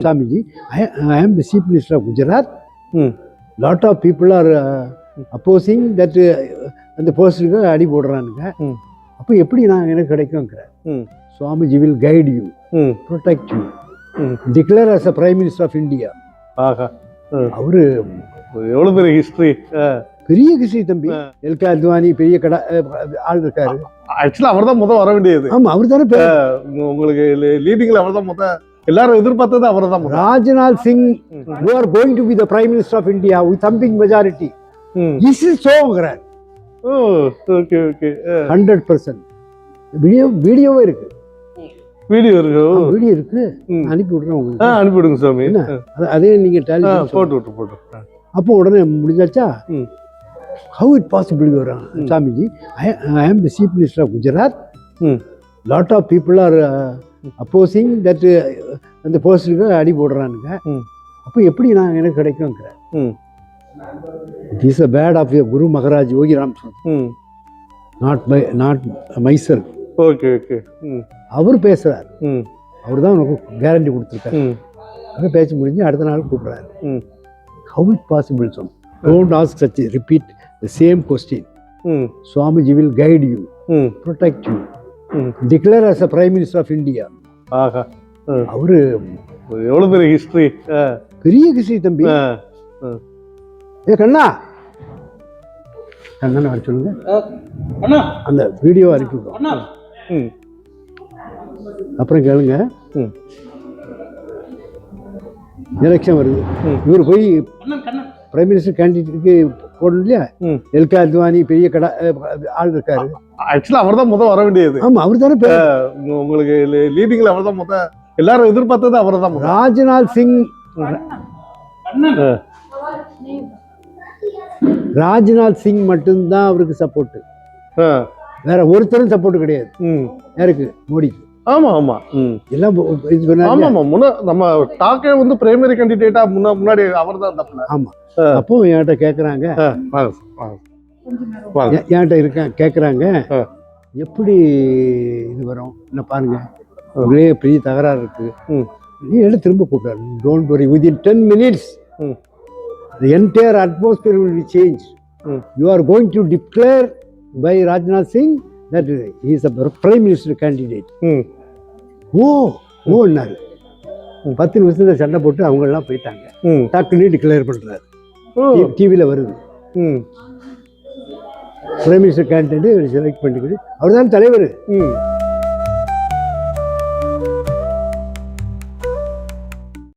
Swamiji, I, I am the Chief Minister of Gujarat. ம். Lot of people are uh, opposing that uh, அந்த போஸ்டுக்கு அடி போடுறானுங்க. அப்போ எப்படி நான் எனக்கு கிடைக்குங்கிற ம். Swamiji will guide you protect you declare as a prime minister of India ஆஹா. அவரு எவ்வளோ பெரிய ஹிஸ்ட்ரி பெரிய கிருஷ்ணி தம்பி. எல்கே அத்வானி பெரிய கடை ஆள் இருக்காரு. ஆக்சுவலாக அவர் தான் முதல் வர வேண்டியது. ஆமா அவர் தானே உங்களுக்கு லீடிங்ல அவர் தான் முதல் எல்லாரும் எதிர்பார்த்தது அவர் தான் Rajnath Singh you are going to be the prime minister of India with thumping majority is is சோங்கிறார் O okay okay hundred percent video வீடியோவே இருக்கு. வீடியோ இருக்கு. வீடியோ இருக்கு. அனுப்பி விடுறேன் உங்களுக்கு. அனுப்பிவிடுங்க சாமி. என்ன? அது- அதே நீங்க டேலி போட்டு விட்டு போட்டு. அப்போ உடனே முடிஞ்சாச்சா? ஹவு இட் பாசிபிள் வரும் Swamiji I am the chief minister of Gujarat lot of people are opposing that அந்த போஸ்டுக்கு அடி போடுறானுங்க. அப்போ எப்படி நான் எனக்கு கிடைக்குங்கிற it is a bad of your Guru Maharaj Yogi Ram ம். Not my not myself okay okay அவர் பேசுறார். ம். அவர் தான் உனக்கு கேரண்டி கொடுத்துருக்காரு. அவர் பேச்சு முடிஞ்சு அடுத்த நாள் கூப்பிடுறாரு. ஹவு இட் பாசிபிள் சொல் don't ask such repeat the same question Swamiji will guide you protect you declare as a prime minister of India ஆஹா. அவரு எவ்வளோ பெரிய ஹிஸ்ட்ரி ஆ. பெரிய கிருஷ்ணி தம்பி. ஏ கண்ணா. கண்ணனை வர சொல்லுங்க. அண்ணா அந்த வீடியோ அனுப்பி விடுவோம். அப்புறம் கேளுங்க. எலெக்ஷன் வருது. இவர் போய் பிரைம் மினிஸ்டர் கேண்டிடேட்டுக்கு போடணும் இல்லையா ம். எல்கே அத்வானி பெரிய கடை ஆள் இருக்காரு. ஆக்சுவலாக அவர் தான் முதல் வர வேண்டியது. ஆமா அவர் தானே உங்களுக்கு லீடிங்ல அவர் தான் முதல் எல்லாரும் எதிர்பார்த்தது அவர் தான் ராஜ்நாத் சிங் ராஜ்நாத் சிங் மட்டும்தான் அவருக்கு சப்போர்ட் ஆ வேற ஒருத்தரும் சப்போர்ட் கிடையாது. ம். யாருக்கு? மோடிக்கு. ஆமா ஆமா. ம். எல்லாம் போ- இது பண்ணாங்க. ஆமா ஆமா. முன்ன நம்ம டாக்கே வந்து பிரைமரி கேண்டிடேட்டா முன்ன முன்னாடி அவர் தான் தப்புல ஆமா அப்போ என்கிட்ட கேக்குறாங்க. வாங்க வாங்க வாங்க. எ- என்கிட்ட இருக்கான் கேக்குறாங்க. ஆ. எப்படி இது வரும்? என்ன பாருங்க. ஒரே பெரிய தகராறு இருக்கு. ம். நீ எடுத்து திரும்ப கூப்பிடாரு. Don't worry within ten minutes ம். Entire atmosphere will be changed. ம். Are going to declare by Rajnath Singh that he is a prime minister candidate. ம். ஓ ஓன்னாரு பத்து நிமிஷத்துல சண்டை போட்டு அவங்க எல்லாம் போயிட்டாங்க டக்குன்னு டிக்ளேர் பண்றாரு. ஓ. டிவியில் வருது. ம் பிரைம் மினிஸ்டர் கேண்டிடேட் செலக்ட் பண்ணிக்கிட்டு அவர் தான் தலைவர். ம்